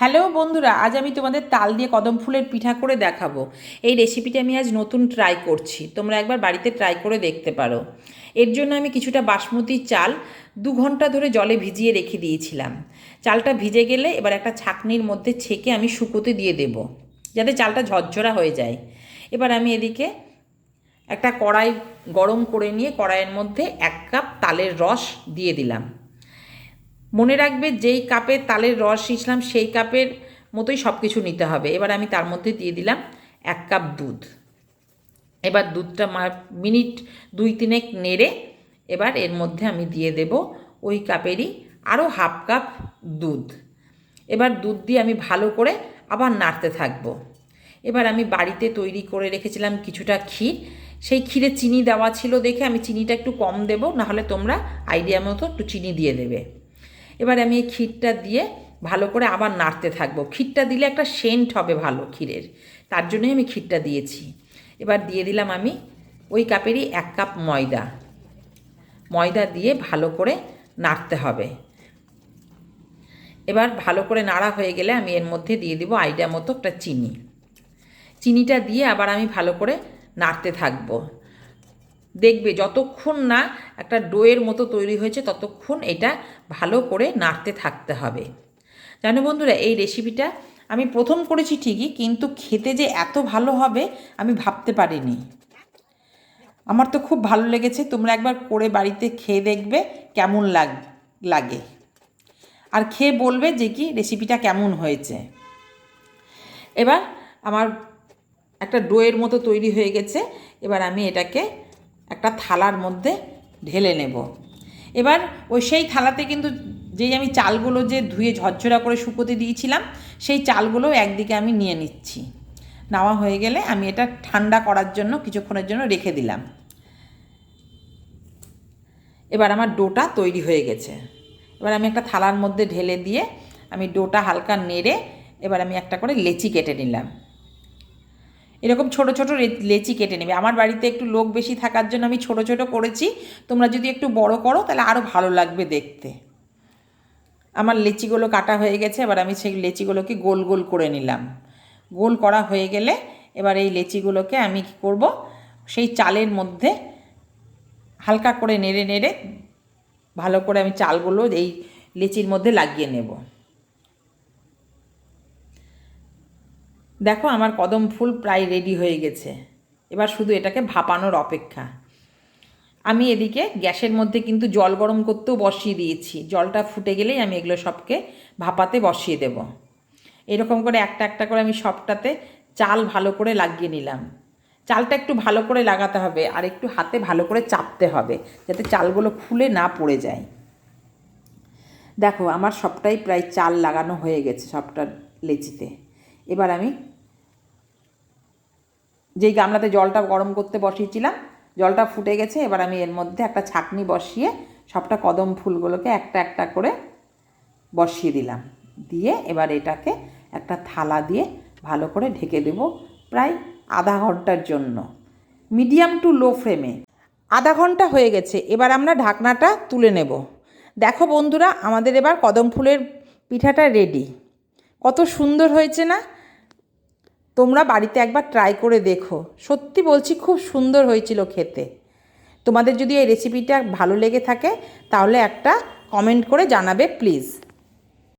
Hello বন্ধুরা, আজ আমি তোমাদের তাল দিয়ে কদম ফুলের পিঠা করে দেখাবো। এই রেসিপিটা আমি আজ নতুন ট্রাই করছি, তোমরা একবার বাড়িতে ট্রাই করে দেখতে পারো। এর জন্য আমি কিছুটা বাসমতি চাল দু ঘণ্টা ধরে জলে ভিজিয়ে রেখে দিয়েছিলাম। চালটা ভিজে গেলে এবার একটা ছাকনির মধ্যে ছেঁকে আমি শুকোতে দিয়ে দেব, যাতে চালটা ঝরঝরা হয়ে যায়। এবার আমি এদিকে একটা কড়াই গরম করে নিয়ে কড়াইয়ের মধ্যে এক কাপ তালের রস দিয়ে দিলাম। মনে রাখবে যেই কাপে তালের রস নিয়েছিলাম, সেই কাপের মতোই সব কিছু নিতে হবে। এবার আমি তার মধ্যে দিয়ে দিলাম এক কাপ দুধ। এবার দুধটা মিনিট দুই তিনেক নেড়ে এবার এর মধ্যে আমি দিয়ে দেব ওই কাপেরই আরও হাফ কাপ দুধ। এবার দুধ দিয়ে আমি ভালো করে আবার নাড়তে থাকব। এবার আমি বাড়িতে তৈরি করে রেখেছিলাম কিছুটা ক্ষীর। সেই ক্ষীরে চিনি দেওয়া ছিল দেখে আমি চিনিটা একটু কম দেবো, নাহলে তোমরা আইডিয়া মতো একটু চিনি দিয়ে দেবে। এবার আমি এই ক্ষীরটা দিয়ে ভালো করে আবার নাড়তে থাকব। ক্ষীরটা দিলে একটা সেন্ট হবে ভালো ক্ষীরের, তার জন্যই আমি ক্ষীরটা দিয়েছি। এবার দিয়ে দিলাম আমি ওই কাপেরই এক কাপ ময়দা। ময়দা দিয়ে ভালো করে নাড়তে হবে। এবার ভালো করে নাড়া হয়ে গেলে আমি এর মধ্যে দিয়ে দিব আইডিয়া মতো একটা চিনি। চিনিটা দিয়ে আবার আমি ভালো করে নাড়তে থাকব। দেখবে যতক্ষণ না একটা ডোয়ের মতো তৈরি হয়েছে, ততক্ষণ এটা ভালো করে নাড়তে থাকতে হবে। জানো বন্ধুরা, এই রেসিপিটা আমি প্রথম করেছি ঠিকই, কিন্তু খেতে যে এত ভালো হবে আমি ভাবতে পারিনি। আমার তো খুব ভালো লেগেছে, তোমরা একবার করে বাড়িতে খেয়ে দেখবে কেমন লাগ, লাগে। আর খেয়ে বলবে যে কি রেসিপিটা কেমন হয়েছে। এবার আমার একটা ডোয়ের মতো তৈরি হয়ে গেছে, এবার আমি এটাকে একটা থালার মধ্যে ঢেলে নেব। এবার ওই সেই থালাতে কিন্তু যেই আমি চালগুলো যে ধুয়ে ঝরঝরা করে শুকোতে দিয়েছিলাম, সেই চালগুলো একদিকে আমি নিয়ে নিচ্ছি। নেওয়া হয়ে গেলে আমি এটা ঠান্ডা করার জন্য, কিছুক্ষণের জন্য রেখে দিলাম। এবার আমার ডোটা তৈরি হয়ে গেছে। এবার আমি একটা থালার মধ্যে ঢেলে দিয়ে আমি ডোটা হালকা নেড়ে এবার আমি একটা করে লেচি কেটে নিলাম। এরকম ছোট ছোট লেচি কেটে নেবে। আমার বাড়িতে একটু লোক বেশি থাকার জন্য আমি ছোট ছোট করেছি। তোমরা যদি একটু বড় করো, তাহলে আরও ভালো লাগবে দেখতে। আমার লেচিগুলো কাটা হয়ে গেছে, এবার আমি সেই লেচিগুলোকে গোল গোল করে নিলাম। গোল করা হয়ে গেলে এবার এই লেচিগুলোকে আমি কী করব, সেই চালের মধ্যে হালকা করে নেড়ে নেড়ে ভালো করে আমি চালগুলো এই লেচির মধ্যে লাগিয়ে নেব। দেখো আমার কদম ফুল প্রায় রেডি হয়ে গেছে। এবার শুধু এটাকে ভাপানোর অপেক্ষা। আমি এদিকে গ্যাসের মধ্যে কিন্তু জল গরম করতেও বসিয়ে দিয়েছি। জলটা ফুটে গেলেই আমি এগুলো সবকে ভাপাতে বসিয়ে দেব। এরকম করে একটা একটা করে আমি সবটাতে চাল ভালো করে লাগিয়ে নিলাম। চালটা একটু ভালো করে লাগাতে হবে আর একটু হাতে ভালো করে চাপতে হবে যাতে চালগুলো খুলে না পড়ে যায়। দেখো আমার সবটাই প্রায় চাল লাগানো হয়ে গেছে সবটা লেচিতে। এবার আমি যেই গামলাতে জলটা গরম করতে বসিয়েছিলাম, জলটা ফুটে গেছে, এবার আমি এর মধ্যে একটা ছাকনি বসিয়ে সবটা কদম ফুলগুলোকে একটা একটা করে বসিয়ে দিলাম। দিয়ে এবার এটাকে একটা থালা দিয়ে ভালো করে ঢেকে দেব প্রায় আধা ঘণ্টার জন্য। মিডিয়াম টু লো ফ্লেমে। আধা ঘণ্টা হয়ে গেছে, এবার আমরা ঢাকনাটা তুলে নেব। দেখো বন্ধুরা, আমাদের এবার কদম ফুলের পিঠাটা রেডি কত সুন্দর হয়েছে না? তোমরা বাড়িতে একবার ট্রাই করে দেখো। সত্যি বলছি, খুব সুন্দর হয়েছিল খেতে। তোমাদের যদি এই রেসিপিটা ভালো লেগে থাকে, তাহলে একটা কমেন্ট করে জানাবে প্লিজ